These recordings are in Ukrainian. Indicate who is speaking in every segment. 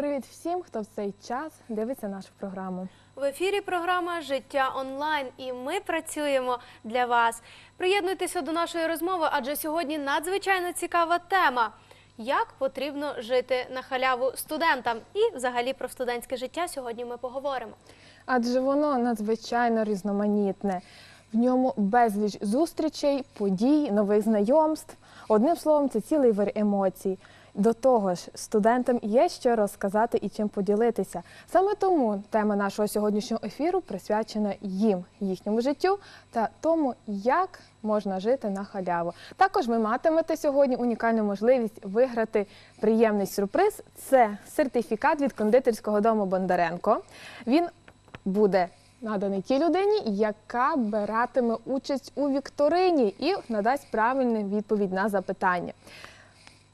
Speaker 1: Привіт всім, хто в цей час дивиться нашу програму.
Speaker 2: В ефірі програма Життя онлайн, і ми працюємо для вас. Приєднуйтеся до нашої розмови, адже сьогодні надзвичайно цікава тема. Як потрібно жити на халяву студентам, і взагалі про студентське життя сьогодні ми поговоримо.
Speaker 1: Адже воно надзвичайно різноманітне. В ньому безліч зустрічей, подій, нових знайомств. Одним словом, це цілий вир емоцій. До того ж, студентам є що розказати і чим поділитися. Саме тому тема нашого сьогоднішнього ефіру присвячена їм, їхньому життю та тому, як можна жити на халяву. Також ви матимете сьогодні унікальну можливість виграти приємний сюрприз. Це сертифікат від кондитерського дому Бондаренко. Він буде наданий тій людині, яка бератиме участь у вікторині і надасть правильну відповідь на запитання.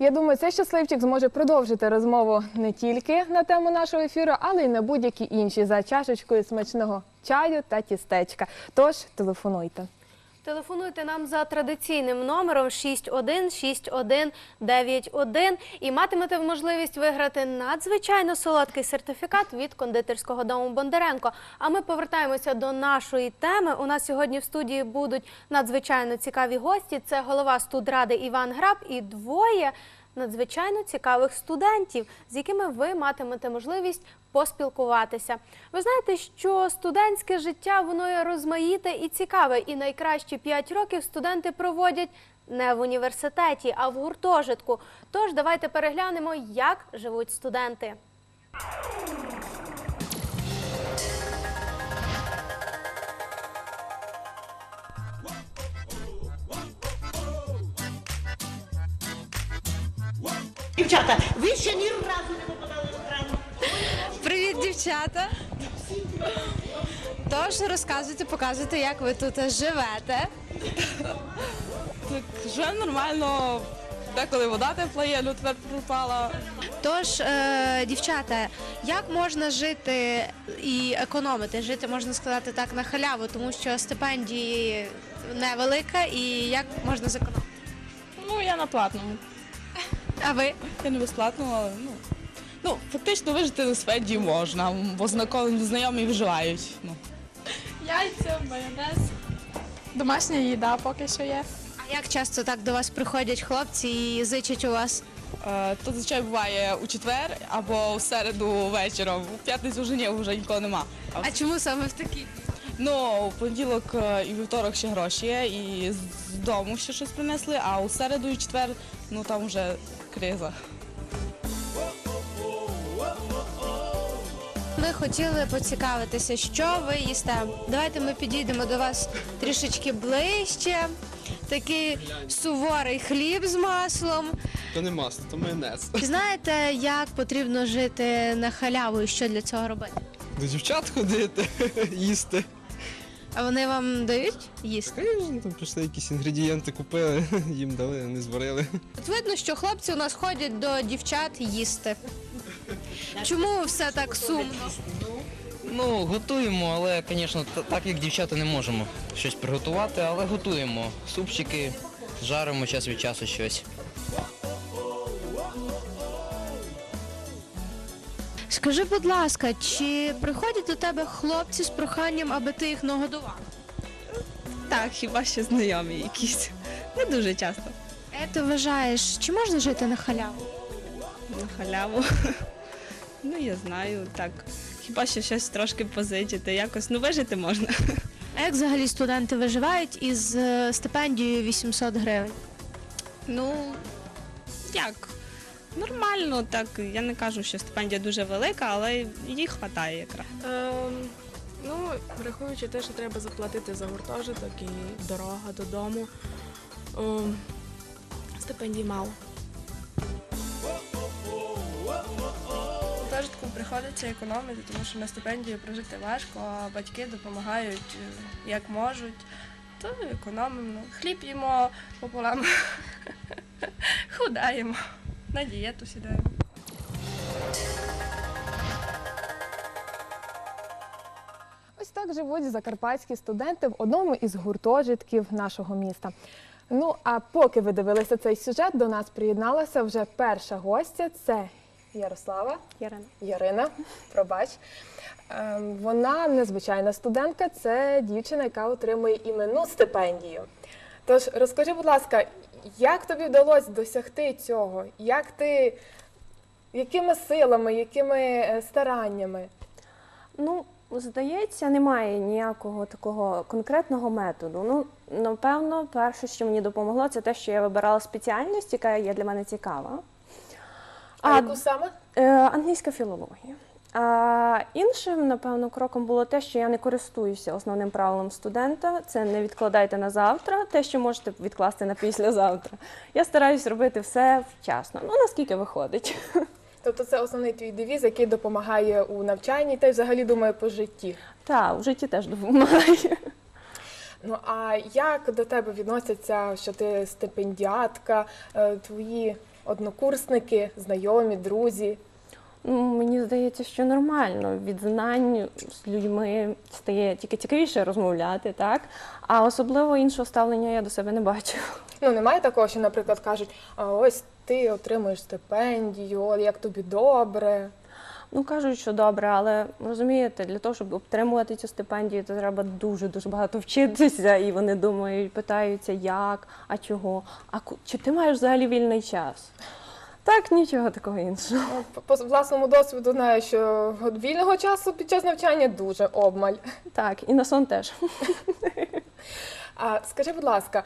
Speaker 1: Я думаю, цей щасливчик зможе продовжити розмову не тільки на тему нашого ефіру, але й на будь-які інші за чашечкою смачного чаю та тістечка. Тож телефонуйте.
Speaker 2: Телефонуйте нам за традиційним номером 616191 і матимете можливість виграти надзвичайно солодкий сертифікат від кондитерського дому Бондаренко. А ми повертаємося до нашої теми. У нас сьогодні в студії будуть надзвичайно цікаві гості. Це голова студради Іван Граб і двоє надзвичайно цікавих студентів, з якими ви матимете можливість поспілкуватися. Ви знаєте, що студентське життя воно є розмаїте і цікаве, і найкращі 5 років студенти проводять не в університеті, а в гуртожитку. Тож давайте переглянемо, як живуть студенти.
Speaker 3: Дівчата, ви ще ні разу не попадали в екран.
Speaker 4: Привіт, дівчата! Тож розказуйте, показуйте, як ви тут живете.
Speaker 5: Так, вже нормально. Деколи вода тепла є, ну тепер пропала.
Speaker 4: Тож, е, дівчата, як можна жити і економити? Жити можна сказати так на халяву, тому що стипендії невелика, і як можна зекономити?
Speaker 5: Ну, я на платному.
Speaker 4: А ви?
Speaker 5: Я не безплатно, але ну. Ну, фактично вижити на сведі можна, бо знайомі, знайомі вживають. Ну.
Speaker 6: Яйця, майонез. Домашня їда поки що є.
Speaker 4: А як часто так до вас приходять хлопці і зичать у вас?
Speaker 5: Е, то зазвичай буває у четвер або у середу вечором. У п'ятницю вже ні, вже нікого нема. А,
Speaker 4: А чому саме в такі?
Speaker 5: Ну, у понеділок е, і вівторок ще гроші є, і з дому ще щось принесли, а у середу і четвер, ну там вже криза.
Speaker 4: Ми хотіли поцікавитися, що ви їсте. Давайте ми підійдемо до вас трішечки ближче. Такий суворий хліб з маслом.
Speaker 7: То не масло, то майонез.
Speaker 4: Знаєте, як потрібно жити на халяву і що для цього робити?
Speaker 7: До дівчат ходити, їсти.
Speaker 4: А вони вам дають їсти?
Speaker 7: Звісно, там прийшли якісь інгредієнти, купили, їм дали, вони зварили.
Speaker 4: От видно, що хлопці у нас ходять до дівчат їсти. Чому все так сумно?
Speaker 8: Ну, готуємо, але, звісно, так як дівчата не можемо щось приготувати, але готуємо. Супчики, жаримо час від часу щось.
Speaker 4: Скажи, будь ласка, чи приходять до тебе хлопці з проханням, аби ти їх нагодував?
Speaker 9: Так, хіба що знайомі якісь. Не дуже часто.
Speaker 4: Як ти вважаєш, чи можна жити на халяву?
Speaker 9: На халяву. Ну, я знаю, так. Хіба що щось трошки позичити, якось ну вижити можна.
Speaker 4: А як взагалі студенти виживають із е, стипендією 800 гривень?
Speaker 9: Ну, як? Нормально, так. Я не кажу, що стипендія дуже велика, але їй вистачає якраз.
Speaker 6: Ем, ну, враховуючи те, що треба заплатити за гуртожиток і дорога додому. Ем, стипендій мало.
Speaker 10: гуртожитку приходиться економити, тому що на стипендію прожити важко, а батьки допомагають е, як можуть. То економимо. Хліб їмо пополам, худаємо, на дієту сідаємо.
Speaker 1: Ось так живуть закарпатські студенти в одному із гуртожитків нашого міста. Ну а поки ви дивилися цей сюжет, до нас приєдналася вже перша гостя. Це Ярослава.
Speaker 2: Ярина.
Speaker 1: Ярина, пробач. Ем, Вона незвичайна студентка, це дівчина, яка отримує іменну стипендію. Тож розкажи, будь ласка, як тобі вдалося досягти цього? Як ти, якими силами, якими е, стараннями?
Speaker 11: Ну, здається, немає ніякого такого конкретного методу. Ну, напевно, перше, що мені допомогло, це те, що я вибирала спеціальність, яка є для мене цікава.
Speaker 1: А, яку саме?
Speaker 11: Е, англійська філологія. Іншим, напевно, кроком було те, що я не користуюся основним правилом студента. Це не відкладайте на завтра, те, що можете відкласти на післязавтра. Я стараюсь робити все вчасно. Ну, наскільки виходить.
Speaker 1: Тобто це основний твій девіз, який допомагає у навчанні, та й взагалі думає по житті.
Speaker 11: Так, в житті теж допомагає.
Speaker 1: Ну а як до тебе відносяться, що ти стипендіатка, е, твої однокурсники, знайомі, друзі?
Speaker 11: Ну, мені здається, що нормально. Від знань з людьми стає тільки цікавіше розмовляти, так? А особливо іншого ставлення я до себе не бачу.
Speaker 1: Ну немає такого, що, наприклад, кажуть, а ось ти отримуєш стипендію, як тобі добре.
Speaker 11: Ну кажуть, що добре, але розумієте, для того, щоб отримувати цю стипендію, то треба дуже дуже багато вчитися, і вони думають, питаються, як, а чого, а чи ти маєш взагалі вільний час? Так, нічого такого іншого.
Speaker 1: Ну, По по власному досвіду знаю, що вільного часу під час навчання дуже обмаль.
Speaker 11: Так, і на сон теж.
Speaker 1: А скажи, будь ласка,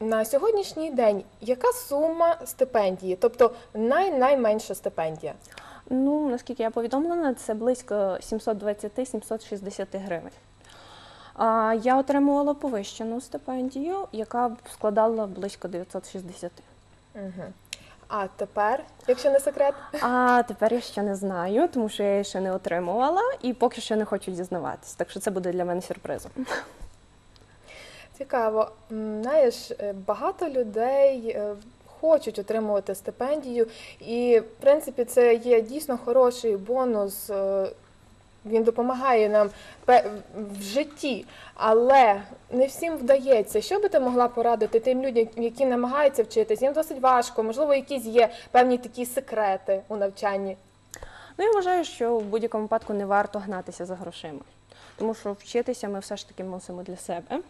Speaker 1: на сьогоднішній день яка сума стипендії, тобто най-найменша стипендія?
Speaker 11: Ну, наскільки я повідомлена, це близько 720-760 гривень. А, я отримувала повищену стипендію, яка б складала близько 960.
Speaker 1: Угу. А тепер, якщо не секрет,
Speaker 11: А тепер я ще не знаю, тому що я її ще не отримувала і поки що не хочу дізнаватись. Так що це буде для мене сюрпризом.
Speaker 1: цікаво. Знаєш, е, багато людей е, хочуть отримувати стипендію, і в принципі це є дійсно хороший бонус. Він допомагає нам в житті, але не всім вдається. Що би ти могла порадити тим людям, які намагаються вчитись? Їм досить важко, можливо, якісь є певні такі секрети у навчанні.
Speaker 11: Ну я вважаю, що в будь-якому випадку не варто гнатися за грошима, тому що вчитися ми все ж таки мусимо для себе.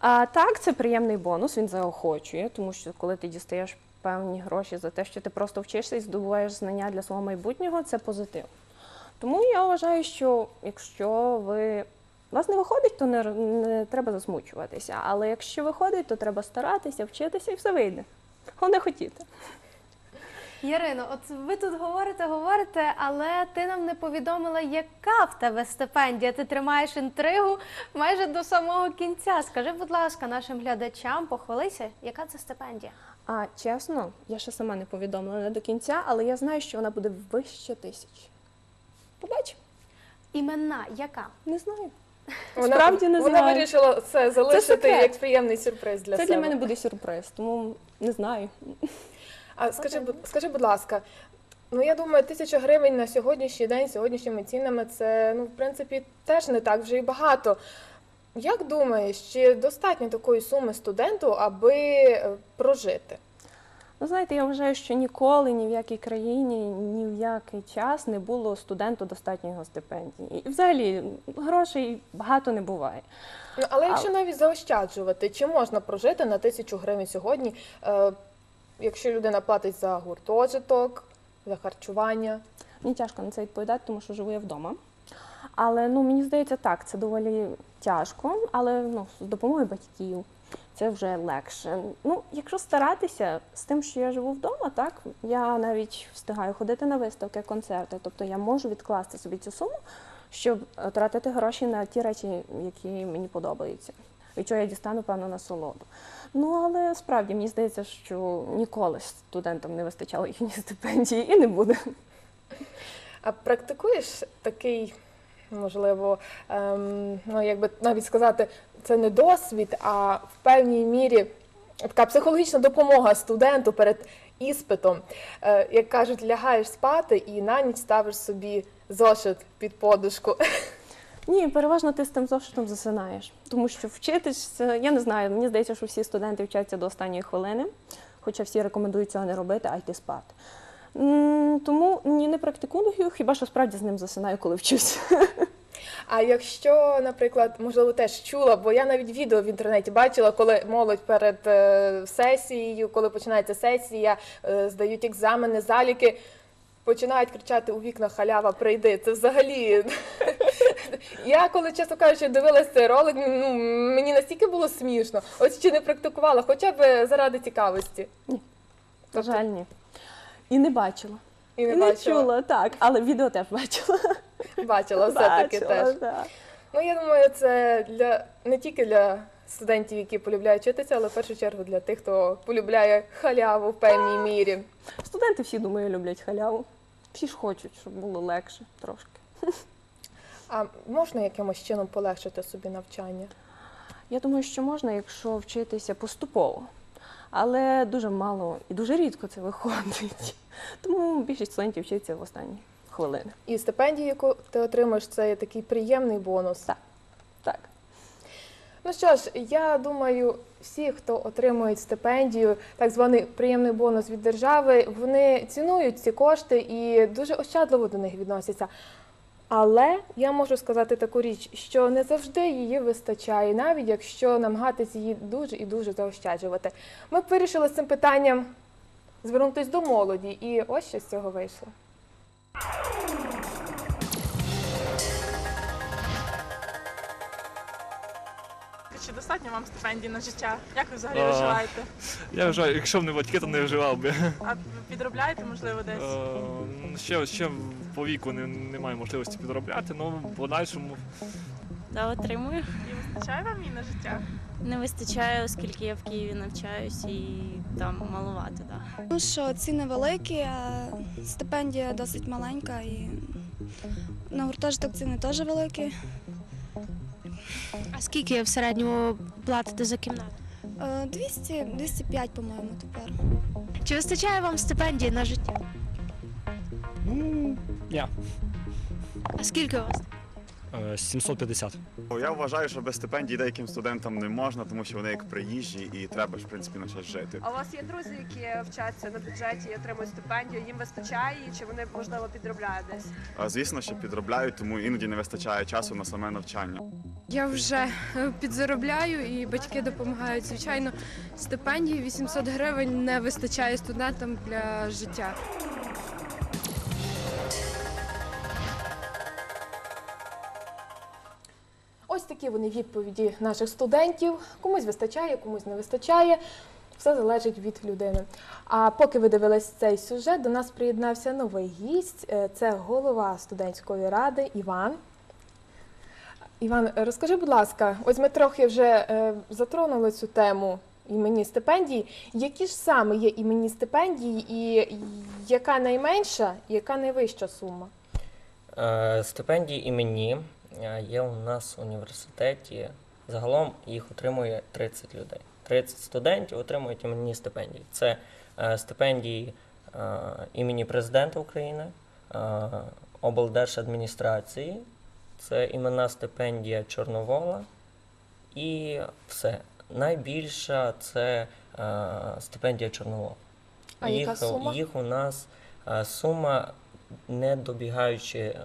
Speaker 11: А так, це приємний бонус, він заохочує, тому що коли ти дістаєш певні гроші за те, що ти просто вчишся і здобуваєш знання для свого майбутнього, це позитив. Тому я вважаю, що якщо ви вас не виходить, то не, не треба засмучуватися. Але якщо виходить, то треба старатися, вчитися і все вийде. Головне хотіти.
Speaker 2: Ярино, от ви тут говорите, говорите, але ти нам не повідомила, яка в тебе стипендія. Ти тримаєш інтригу майже до самого кінця. Скажи, будь ласка, нашим глядачам, похвалися, яка це стипендія?
Speaker 11: А чесно, я ще сама не повідомлена до кінця, але я знаю, що вона буде вище тисяч. Побачимо,
Speaker 2: Іменна, яка?
Speaker 11: не знаю.
Speaker 1: Вона,
Speaker 11: Справді не
Speaker 1: вона
Speaker 11: знаю.
Speaker 1: вирішила це залишити
Speaker 11: секрет.
Speaker 1: як приємний сюрприз для
Speaker 11: Це
Speaker 1: себе.
Speaker 11: для мене буде сюрприз, тому не знаю.
Speaker 1: А скажи, будь- скажи, будь ласка, ну я думаю, тисяча гривень на сьогоднішній день, сьогоднішніми цінами, це ну в принципі теж не так вже і багато. Як думаєш, чи достатньо такої суми студенту, аби е, прожити?
Speaker 11: Ну, знаєте, я вважаю, що ніколи ні в якій країні, ні в який час не було студенту достатньої стипендії. І взагалі грошей багато не буває.
Speaker 1: Ну але якщо навіть заощаджувати, чи можна прожити на тисячу гривень сьогодні, е, якщо людина платить за гуртожиток, за харчування?
Speaker 11: Мені тяжко на це відповідати, тому що живу я вдома. Але ну мені здається, так, це доволі тяжко, але ну, з допомогою батьків це вже легше. Ну, якщо старатися з тим, що я живу вдома, так я навіть встигаю ходити на виставки, концерти. Тобто я можу відкласти собі цю суму, щоб е, тратити гроші на ті речі, які мені подобаються. Від чого я дістану певну насолоду. Ну але справді мені здається, що ніколи студентам не вистачало їхньої стипендії і не буде.
Speaker 1: А практикуєш такий, можливо, ем, ну якби навіть сказати, це не досвід, а в певній мірі така психологічна допомога студенту перед іспитом. Е, як кажуть, лягаєш спати і на ніч ставиш собі зошит під подушку.
Speaker 11: Ні, переважно ти з тим зошитом засинаєш, тому що вчитись, е, я не знаю, мені здається, що всі студенти вчаться до останньої хвилини, хоча всі рекомендують цього не робити, а йти спати. М, Тому ні, не практикую, хіба що справді з ним засинаю, коли вчусь.
Speaker 1: А якщо, наприклад, можливо, теж чула, бо я навіть відео в інтернеті бачила, коли молодь перед е, сесією, коли починається сесія, е, здають екзамени, заліки, починають кричати у вікна халява, прийди. Це взагалі. Я, коли чесно кажучи, дивилася цей ролик, ну мені настільки було смішно. Ось чи не практикувала, хоча б заради цікавості.
Speaker 11: На жаль, ні. І не бачила.
Speaker 1: І не,
Speaker 11: І не
Speaker 1: бачила.
Speaker 11: чула, так, але відео теж бачила.
Speaker 1: Бачила все-таки теж.
Speaker 11: так.
Speaker 1: Ну, я думаю, це для не тільки для студентів, які полюбляють вчитися, але в першу чергу для тих, хто полюбляє халяву в певній мірі.
Speaker 11: Студенти всі, думаю, люблять халяву. Всі ж хочуть, щоб було легше трошки.
Speaker 1: А можна якимось чином полегшити собі навчання?
Speaker 11: Я думаю, що можна, якщо вчитися поступово. Але дуже мало і дуже рідко це виходить. Тому більшість студентів вчиться в останні хвилини.
Speaker 1: І стипендію, яку ти отримаєш, це такий приємний бонус.
Speaker 11: Так. Так.
Speaker 1: Ну що ж, я думаю, всі, хто отримують стипендію, так званий приємний бонус від держави, вони цінують ці кошти і дуже ощадливо до них відносяться. Але я можу сказати таку річ, що не завжди її вистачає, навіть якщо намагатися її дуже і дуже заощаджувати. Ми вирішили з цим питанням звернутися до молоді, і ось що з цього вийшло.
Speaker 12: Чи достатньо вам стипендій на життя? Як ви взагалі
Speaker 13: А.
Speaker 12: виживаєте?
Speaker 13: Я вважаю, якщо б не батьки, то не вживав би.
Speaker 12: А підробляєте, можливо, десь?
Speaker 13: Е, Ще, ще по віку не, немає можливості підробляти, але в подальшому
Speaker 14: Да, отримую.
Speaker 12: І вистачає вам і на життя?
Speaker 14: Не вистачає, оскільки я в Києві навчаюсь і там маловато. Да.
Speaker 15: Ну що ціни великі, а стипендія досить маленька і на гуртожиток ціни теж великі.
Speaker 4: А скільки в середньому платите за кімнату?
Speaker 15: Е, 200, 205, по-моєму, тепер.
Speaker 4: Чи вистачає вам стипендії на життя?
Speaker 13: ну, я.
Speaker 4: А скільки у вас?
Speaker 13: 750.
Speaker 16: Я вважаю, що без стипендій деяким студентам не можна, тому що вони як приїжджі і треба ж в принципі на щось жити.
Speaker 10: А у вас є друзі, які вчаться на бюджеті і отримують стипендію, їм вистачає, чи вони можливо підробляють десь?
Speaker 16: А, Звісно, що підробляють, тому іноді не вистачає часу на саме навчання.
Speaker 10: Я вже е, підзаробляю і батьки допомагають. Звичайно, стипендії 800 гривень не вистачає студентам для життя.
Speaker 1: Такі вони відповіді наших студентів. Комусь вистачає, комусь не вистачає. Все залежить від людини. А поки ви дивились цей сюжет, до нас приєднався новий гість. Е, Це голова студентської ради Іван. Іван, розкажи, будь ласка, ось ми трохи вже е, затронули цю тему іменні стипендії. Які ж саме є іменні стипендії, і яка найменша, і яка найвища сума?
Speaker 17: Е, Стипендії імені є у нас в університеті. Загалом їх отримує 30 людей. 30 студентів отримують іменні стипендії. Це е, стипендії е, імені президента України, е, облдержадміністрації, це іменна стипендія Чорновола і все. Найбільша це стипендія Чорновола.
Speaker 1: А яка
Speaker 17: їх,
Speaker 1: сума?
Speaker 17: їх у нас сума не добігаючи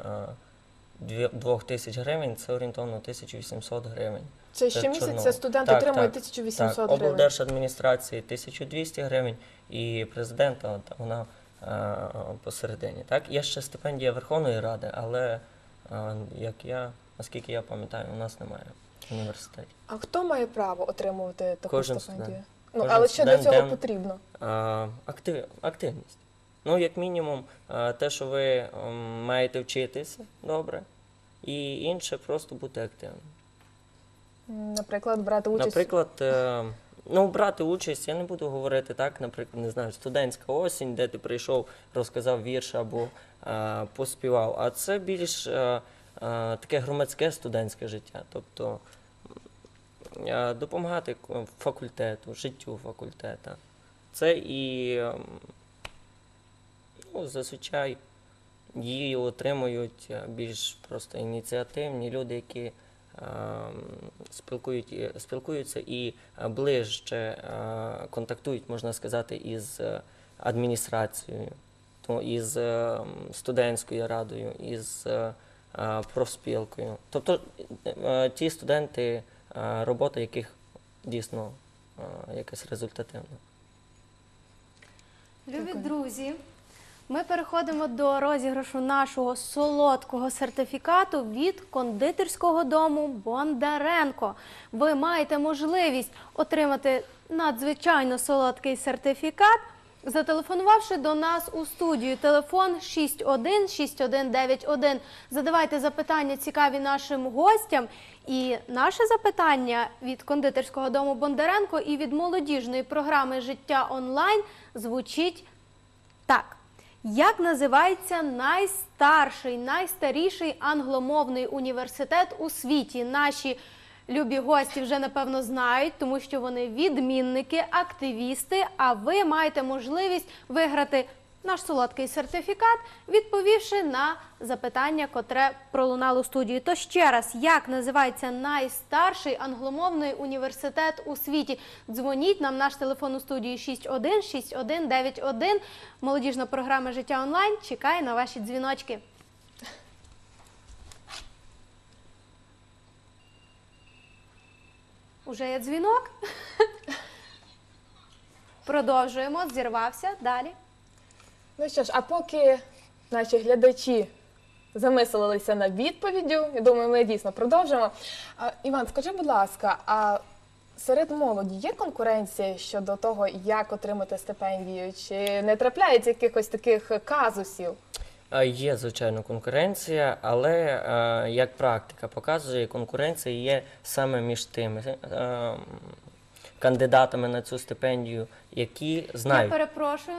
Speaker 17: е, дві- двох тисяч гривень, це орієнтовно 1800 гривень.
Speaker 1: Це
Speaker 17: Це
Speaker 1: щомісяця студент
Speaker 17: Так,
Speaker 1: отримує
Speaker 17: так,
Speaker 1: 1800
Speaker 17: так.
Speaker 1: гривень.
Speaker 17: Облдержадміністрації 1200 гривень і президента от, вона е, посередині. Так? Є ще стипендія Верховної Ради, але е, як я, наскільки я пам'ятаю, у нас немає в університеті.
Speaker 1: А хто має право отримувати таку
Speaker 17: Кожен
Speaker 1: стипендію?
Speaker 17: студент.
Speaker 1: Ну,
Speaker 17: Кожен
Speaker 1: але що для цього потрібно?
Speaker 17: А, актив, активність. Ну, як мінімум, те, що ви маєте вчитися добре, і інше просто бути активним.
Speaker 1: Наприклад, брати участь.
Speaker 17: Наприклад, е, ну, брати участь, я не буду говорити так, наприклад, не знаю, студентська осінь, де ти прийшов, розказав вірш або е, поспівав. А це більш е, е, таке громадське студентське життя. Тобто е, допомагати факультету, життю факультета. Це і ем, ну, зазвичай її отримують е, більш просто ініціативні люди, які ем, спілкують, спілкуються і е, ближче е, контактують, можна сказати, із е, адміністрацією то із е, студентською радою, із е, е, профспілкою. Тобто е, ті студенти, е, робота яких дійсно е, якась результативна.
Speaker 2: Любі друзі, ми переходимо до розіграшу нашого солодкого сертифікату від кондитерського дому Бондаренко. Ви маєте можливість отримати надзвичайно солодкий сертифікат, зателефонувавши до нас у студію. Телефон 616191. Задавайте запитання цікаві нашим гостям. І наше запитання від кондитерського дому Бондаренко і від молодіжної програми Життя онлайн звучить так. Як називається найстарший, найстаріший англомовний університет у світі? Наші любі гості вже напевно знають, тому що вони відмінники, активісти. А ви маєте можливість виграти наш солодкий сертифікат, відповівши на запитання, котре пролунало у студії. То ще раз, як називається найстарший англомовний університет у світі? Дзвоніть нам наш телефон у студії 616191. Молодіжна програма Життя онлайн чекає на ваші дзвіночки. Уже є дзвінок. Продовжуємо. Зірвався. Далі.
Speaker 1: Ну що ж, а поки наші глядачі замислилися над відповіддю, я думаю, ми дійсно продовжимо. А, Іван, скажи, будь ласка, а серед молоді є конкуренція щодо того, як отримати стипендію? Чи не трапляється якихось таких казусів?
Speaker 17: Е, Є, звичайно, конкуренція, але е, як практика показує, конкуренція є саме між тими е, кандидатами на цю стипендію, які
Speaker 2: Я
Speaker 17: знають.
Speaker 2: перепрошую.